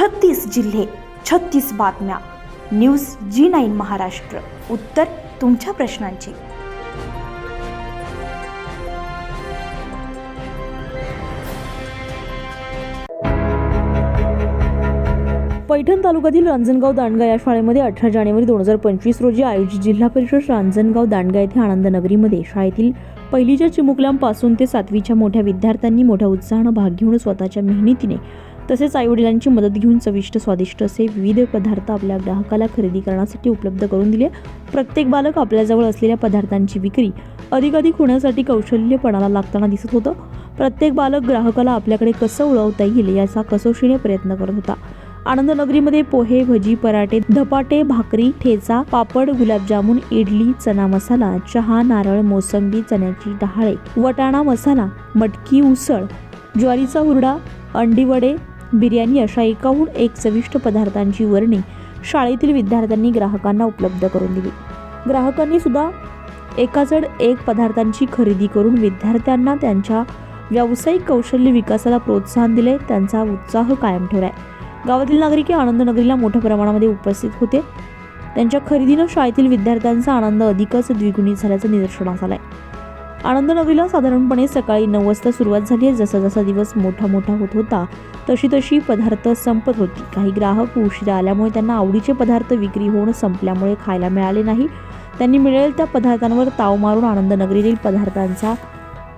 छत्तीस जिल्हे छत्तीस बातम्या. News G nine Maharashtra. उत्तर तुमच्या प्रश्नांची. पैठण तालुक्यातील रांजणगाव दांडगा या शाळेमध्ये अठरा जानेवारी दोन हजार पंचवीस रोजी आयोजित जिल्हा परिषद रांजणगाव दांडगा येथे आनंदनगरीमध्ये शाळेतील पहिलीच्या चिमुकल्यांपासून ते सातवीच्या मोठ्या विद्यार्थ्यांनी मोठ्या उत्साहानं भाग घेऊन स्वतःच्या मेहनतीने तसेच आईवडिलांची मदत घेऊन चविष्ट स्वादिष्ट असे विविध पदार्थ आपल्या ग्राहकाला खरेदी करण्यासाठी उपलब्ध करून दिले. प्रत्येक बालक आपल्याजवळ असलेल्या पदार्थांची विक्री अधिकाधिक होण्यासाठी कौशल्यपणाला लागताना दिसत होतं. प्रत्येक बालक ग्राहकाला आपल्याकडे कसं ओळवता येईल याचा कसोशीने प्रयत्न करत होता. आनंदनगरीमध्ये पोहे भजी पराठे धपाटे भाकरी ठेचा पापड गुलाबजामुन इडली चना मसाला चहा नारळ मोसंबी चण्याची डहाळे वटाणा मसाला मटकी उसळ ज्वारीचा हुरडा अंडी वडे बिर्याणी अशा एकाहून एक चविष्ट पदार्थांची वर्णी शाळेतील विद्यार्थ्यांनी ग्राहकांना उपलब्ध करून दिली. ग्राहकांनी सुद्धा एकाचड एक पदार्थांची खरेदी करून विद्यार्थ्यांना त्यांच्या व्यावसायिक कौशल्य विकासाला प्रोत्साहन दिले त्यांचा उत्साह कायम ठेवलाय. गावातील नागरिक आनंदनगरीला मोठ्या प्रमाणामध्ये उपस्थित होते. त्यांच्या खरेदीनं शाळेतील विद्यार्थ्यांचा आनंद अधिकच द्विगुणित झाल्याचं निदर्शनास आहे आनंदनगरीला साधारणपणे सकाळी नऊ वाजता सुरुवात झाली आहे. जसा जसा दिवस मोठा मोठा होत होता तशी तशी पदार्थ संपत होती. काही ग्राहक उशिरा आल्यामुळे त्यांना आवडीचे पदार्थ विक्री होऊन संपल्यामुळे खायला मिळाले नाही. त्यांनी मिळेल त्या पदार्थांवर ताव मारून आनंदनगरीतील पदार्थांचा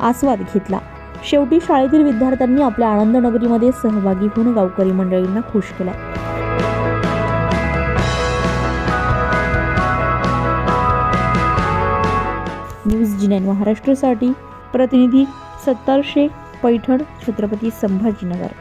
आस्वाद घेतला. शेवटी शाळेतील विद्यार्थ्यांनी आपल्या आनंदनगरीमध्ये सहभागी होऊन गावकरी मंडळींना खुश आहे न्यूज जी नाईन महाराष्ट्रासाठी प्रतिनिधी सत्तार शेख पैठण छत्रपती संभाजीनगर.